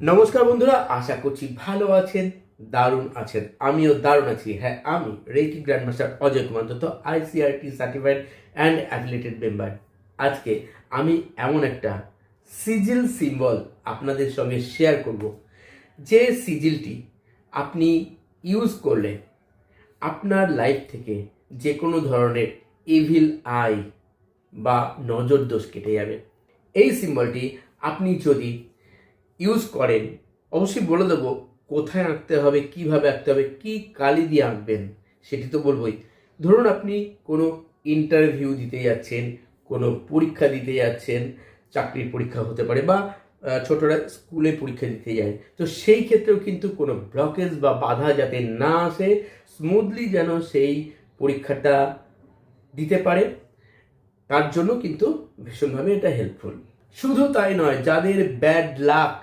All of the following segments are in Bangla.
নমস্কার বন্ধুরা, আশা করছি ভালো আছেন, দারুণ আছেন। আমিও দারুণ আছি। হ্যাঁ আমি reiki grandmaster Ajay Kumar Dutta ICRT certified and affiliated member আজকে আমি এমন একটা সিজিল সিম্বল আপনাদের সঙ্গে শেয়ার করব। যে সিজিলটি আপনি ইউজ করলে আপনার লাইফ থেকে যে কোনো ধরনের ইভিল আই বা নজর দোষ কেটে যাবে। এই সিম্বলটি আপনি যদি ইউজ করেন, অবশ্যই বলে দেবো কোথায় আঁকতে হবে, কীভাবে আঁকতে হবে, কি কালি দিয়ে আঁকবেন সেটি তো বলবোই। ধরুন আপনি কোনো ইন্টারভিউ দিতে যাচ্ছেন, কোনো পরীক্ষা দিতে যাচ্ছেন, চাকরির পরীক্ষা হতে পারে বা ছোটরা স্কুলে পরীক্ষা দিতে যায়। তো সেই ক্ষেত্রেও কিন্তু কোনো ব্লকেজ বা বাধা যাতে না আসে স্মুথলি যেন সেই পরীক্ষাটা দিতে পারে, তার জন্য কিন্তু ভীষণভাবে এটা হেল্পফুল শুধু তাই নয়, যাদের ব্যাড লাক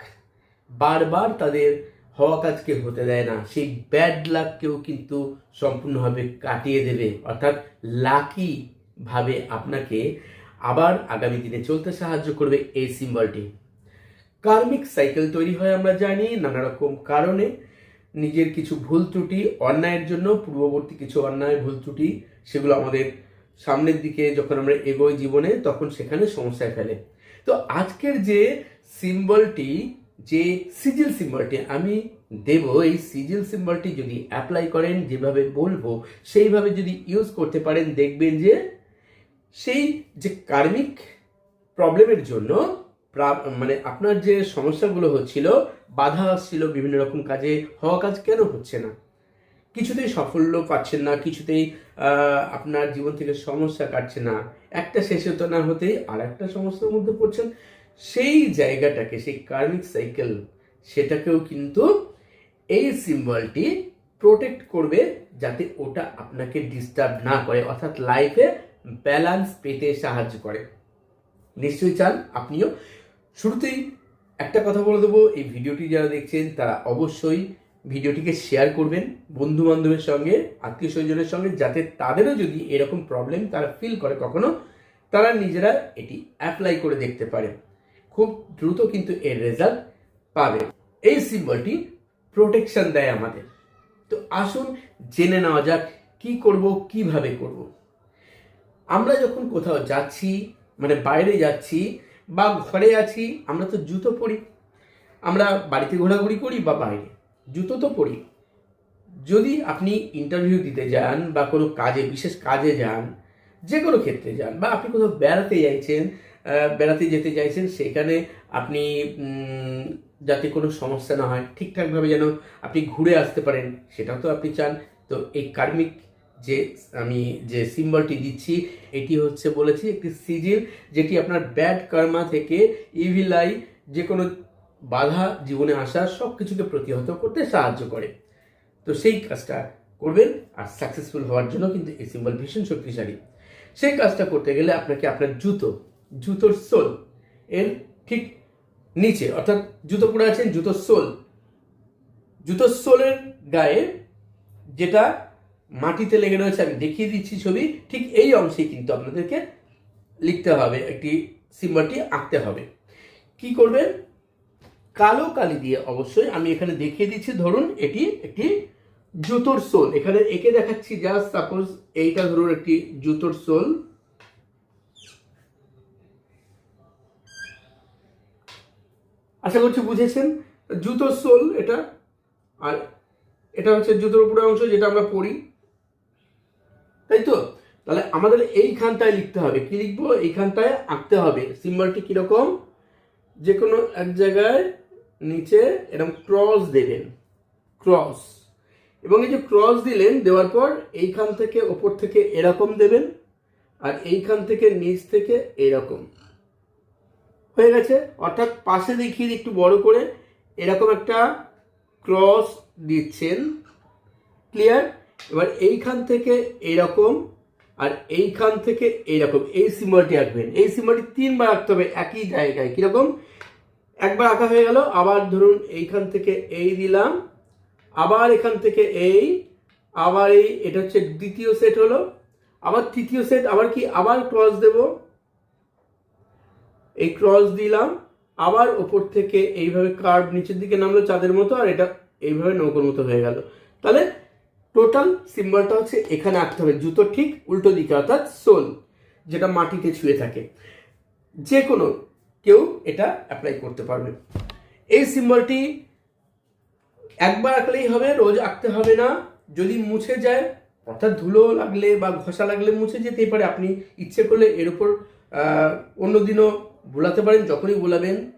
বারবার তাদের হওয়া কাজকে হতে দেয় না, সেই ব্যাড লাককেও কিন্তু সম্পূর্ণভাবে কাটিয়ে দেবে। অর্থাৎ লাকি ভাবে আপনাকে আবার আগামী দিনে চলতে সাহায্য করবে এই সিম্বলটি কার্মিক সাইকেল তৈরি হয় আমরা জানি নানা রকম কারণে নিজের কিছু ভুল ত্রুটি, অন্যায়ের জন্য পূর্ববর্তী কিছু অন্যায়, ভুল ত্রুটি, সেগুলো আমাদের সামনের দিকে যখন আমরা এগোই জীবনে, তখন সেখানে সমস্যায় ফেলে। তো আজকের যে সিম্বলটি, যে সিজিল সিম্বলটি আমি দেব, এই সিজিল সিম্বলটি যদি অ্যাপ্লাই করেন, যেভাবে বলব, সেইভাবে যদি ইউজ করতে পারেন, দেখবেন যে সেই যে কার্মিক প্রবলেমের জন্য মানে আপনার যে সমস্যাগুলো হচ্ছিল, বাধা আসছিল বিভিন্ন রকম কাজে, হওয়া কাজ কেন হচ্ছে না? কিছুতেই সাফল্য পাচ্ছেন না, কিছুতেই আপনার জীবন থেকে সমস্যা কাটছে না। একটা শেষ হতে না হতেই আর একটা সমস্যার মধ্যে পড়ছেন। সেই জায়গাটাকে, সেই কার্মিক সাইকেল, সেটাকেও কিন্তু এই সিম্বলটি প্রোটেক্ট করবে যাতে ওটা আপনাকে ডিস্টার্ব না করে, অর্থাৎ লাইফে ব্যালেন্স পেতে সাহায্য করে। নিশ্চয়ই চান আপনিও। শুরুতেই একটা কথা বলে দেবো, এই ভিডিওটি যারা দেখছেন তারা অবশ্যই ভিডিওটিকে শেয়ার করবেন বন্ধু বান্ধবের সঙ্গে, আত্মীয় স্বজনের সঙ্গে, যাতে তাদেরও যদি এরকম প্রবলেম তারা ফিল করে কখনো, তারা নিজেরা এটি অ্যাপ্লাই করে দেখতে পারে। খুব দ্রুত কিন্তু এর রেজাল্ট পাবে। এই সিম্বলটি প্রোটেকশন দেয় আমাদের। তো আসুন জেনে নেওয়া যাক, কি করব, কীভাবে করব? আমরা যখন কোথাও যাচ্ছি মানে বাইরে যাচ্ছি বা ঘরে আছি, আমরা তো জুতো পরি। আমরা বাড়িতে ঘোরাঘুরি করি বা বাইরে। জুতো তো পরি। যদি আপনি ইন্টারভিউ দিতে যান বা কোনো কাজে, বিশেষ কাজে যান, যে কোনো ক্ষেত্রে যান বা আপনি কোথাও বেড়াতে চাইছেন বেড়াতে যেতে চাইছেন সেখানে আপনি যাতে কোনো সমস্যা না হয়, ঠিকঠাকভাবে যেন আপনি ঘুরে আসতে পারেন, সেটাও তো আপনি চান। তো এই কার্মিক যে আমি যে সিম্বলটি দিচ্ছি, এটি হচ্ছে বলেছি একটি সিজিল যেটি আপনার ব্যাড কর্মা থেকে ইভিলাই যে কোনো বাধা জীবনে আসা সব কিছুকে প্রতিহত করতে সাহায্য করে। তো সেই কাজটা করবেন আর সাকসেসফুল হওয়ার জন্য কিন্তু এই সিম্বল ভীষণ শক্তিশালী। সেই কাজটা করতে গেলে আপনাকে আপনার জুতো, জুতোর সোল এর ঠিক নিচে, অর্থাৎ জুতো পরে আছেন, জুতোর সোল। জুতোর সোলের গায়ে যেটা মাটিতে লেগে রয়েছে, আমি দেখিয়ে দিচ্ছি ছবি, ঠিক এই অংশেই কিন্তু আপনাদেরকে লিখতে হবে, একটি সিম্বলটি আঁকতে হবে। কি করবেন? কালো কালি দিয়ে অবশ্যই আমি এখানে দেখিয়ে দিচ্ছি, ধরুন এটি একটি জুতোর সোল। এখানে একে দেখাচ্ছি জাস্ট সাপোজ এইটা ধরুন একটি জুতোর সোল। আশা করছি বুঝেছেন? জুতোর সোল এটা, আর এটা হচ্ছে জুতোর উপরে অংশ যেটা আমরা পড়ি তাই তো? তাহলে আমাদের এইখানটায় লিখতে হবে। কি লিখব? এইখানটায় আঁকতে হবে। সিম্বলটি কীরকম? যে কোনো এক জায়গায় নিচে এরকম ক্রস দেবেন। ক্রস এবং এই যে ক্রস দিলেন, দেওয়ার পর এইখান থেকে ওপর থেকে এরকম দেবেন আর এইখান থেকে নিচ থেকে এরকম। হয়ে গেছে? অর্থাৎ পাশে দেখিয়ে একটু বড় করে এরকম একটা ক্রস দিচ্ছেন। ক্লিয়ার এবার এইখান থেকে এইরকম আর এইখান থেকে এইরকম এই সিম্বলটি আঁকবেন। এই সিম্বলটি তিনবার আঁকতে হবে একই জায়গায়। কীরকম? একবার আঁকা হয়ে গেল, আবার ধরুন এইখান থেকে এই দিলাম, আবার এখান থেকে এই, আবার এই, এটা হচ্ছে দ্বিতীয় সেট হলো, আবার তৃতীয় সেট আবার কি, আবার ক্রস দেব, এই ক্রস দিলাম, আবার ওপর থেকে এইভাবে কার্ভ নিচের দিকে নামলো চাঁদের মতো, আর এটা এইভাবে নৌকোর মতো হয়ে গেল। তাহলে টোটাল সিম্বলটা হচ্ছে এখানে আঁকতে হবে, জুতো ঠিক উল্টো দিকে, অর্থাৎ সোল, যেটা মাটিতে ছুঁয়ে থাকে। যে কোনো কেউ এটা অ্যাপ্লাই করতে পারবে। এই সিম্বলটি একবার আঁকলেই হবে রোজ আঁকতে হবে না। যদি মুছে যায় অর্থাৎ ধুলো লাগলে বা ঘষা লাগলে মুছে যেতেই পারে। আপনি ইচ্ছে করলে এর আহ, অন্যদিনও বোলাতে পারেন যখনই বোলাবেন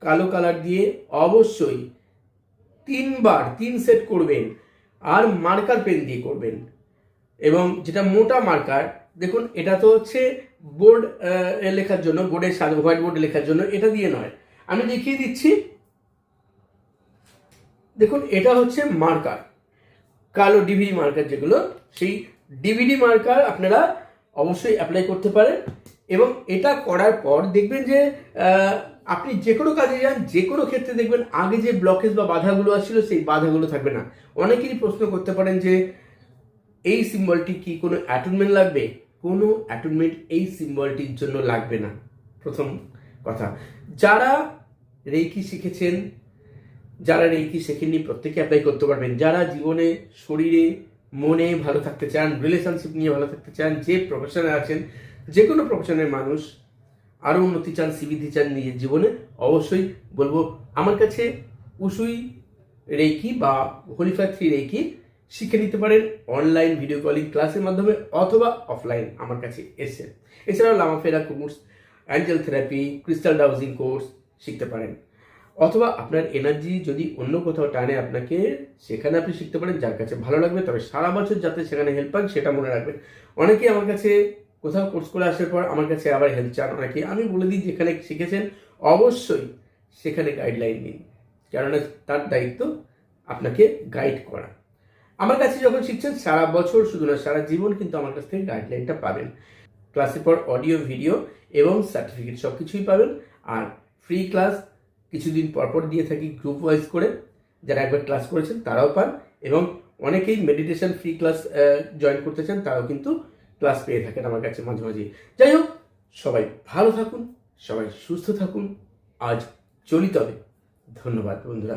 কালো কালার দিয়ে অবশ্যই তিনবার তিন সেট করবেন। আর মার্কার পেন দিয়ে করবেন। এবং যেটা মোটা মার্কার দেখুন, এটা তো হচ্ছে বোর্ড লেখার জন্য বোর্ডের হোয়াইট বোর্ডে লেখার জন্য এটা দিয়ে নয়। আমি দেখিয়ে দিচ্ছি। দেখুন, এটা হচ্ছে মার্কার কালো ডিভিডি মার্কার যেগুলো, সেই ডিভিডি মার্কার আপনারা অবশ্যই অ্যাপ্লাই করতে পারেন এবং এটা করার পর দেখবেন যে আপনি যে কোনো কাজে যান, যে কোনো ক্ষেত্রে দেখবেন আগে যে ব্লকেজ বা বাধাগুলো আসছিল, সেই বাধাগুলো থাকবে না। অনেকেরই প্রশ্ন করতে পারেন যে, এই সিম্বলটি কি কোনো অ্যাটনমেন্ট লাগবে? কোনো অ্যাটনমেন্ট এই সিম্বলটির জন্য লাগবে না। প্রথম কথা। যারা রেকি শিখেছেন, যারা রেকি শেখেননি প্রত্যেকে অ্যাপ্লাই করতে পারবেন। যারা জীবনে, শরীরে, মনে ভালো থাকতে চান রিলেশনশিপ নিয়ে ভালো থাকতে চান, যে প্রফেশনে আছেন, যে কোনো প্রফেশনের মানুষ আরও উন্নতি চান সিবিধি চান নিজের জীবনে, অবশ্যই বলব, আমার কাছে উসুই রেকি বা হোলিফা থ্রি রেকি শিখে নিতে পারেন অনলাইন ভিডিও কলিং ক্লাসের মাধ্যমে অথবা অফলাইন আমার কাছে এসে। এছাড়াও লামাফেরা course angel therapy crystal dowsing course শিখতে পারেন। অথবা আপনার এনার্জি যদি অন্য কোথাও টানে আপনাকে, সেখানে আপনি শিখতে পারেন, যার কাছে ভালো লাগবে তবে সারা বছর যাতে সেখানে হেল্প পান, সেটা মনে রাখবেন। অনেকেই আমার কাছে কোথাও কোর্স করে আসার পর আমার কাছে আবার হেল্প চান। অনেকে আমি বলে দিই যেখানে শিখেছেন, অবশ্যই সেখানে গাইডলাইন নিন। কেননা তার দায়িত্ব আপনাকে গাইড করা। আমার কাছে যখন শিখছেন, সারা বছর শুধু না, সারা জীবন কিন্তু আমার কাছ থেকে গাইডলাইনটা পাবেন। ক্লাসের পর অডিও ভিডিও এবং সার্টিফিকেট সব কিছুই পাবেন। আর ফ্রি ক্লাস কিছুদিন পরপর দিয়ে থাকি গ্রুপ ওয়াইজ করে। যারা একবার ক্লাস করেছেন, তারাও পান এবং অনেকেই মেডিটেশন ফ্রি ক্লাস জয়েন করতে চান, তারাও কিন্তু ক্লাস পেয়ে থাকেন আমার কাছে মাঝে মাঝে। যাই হোক, সবাই ভালো থাকুন, সবাই সুস্থ থাকুন। আজ চলি তবে। ধন্যবাদ বন্ধুরা।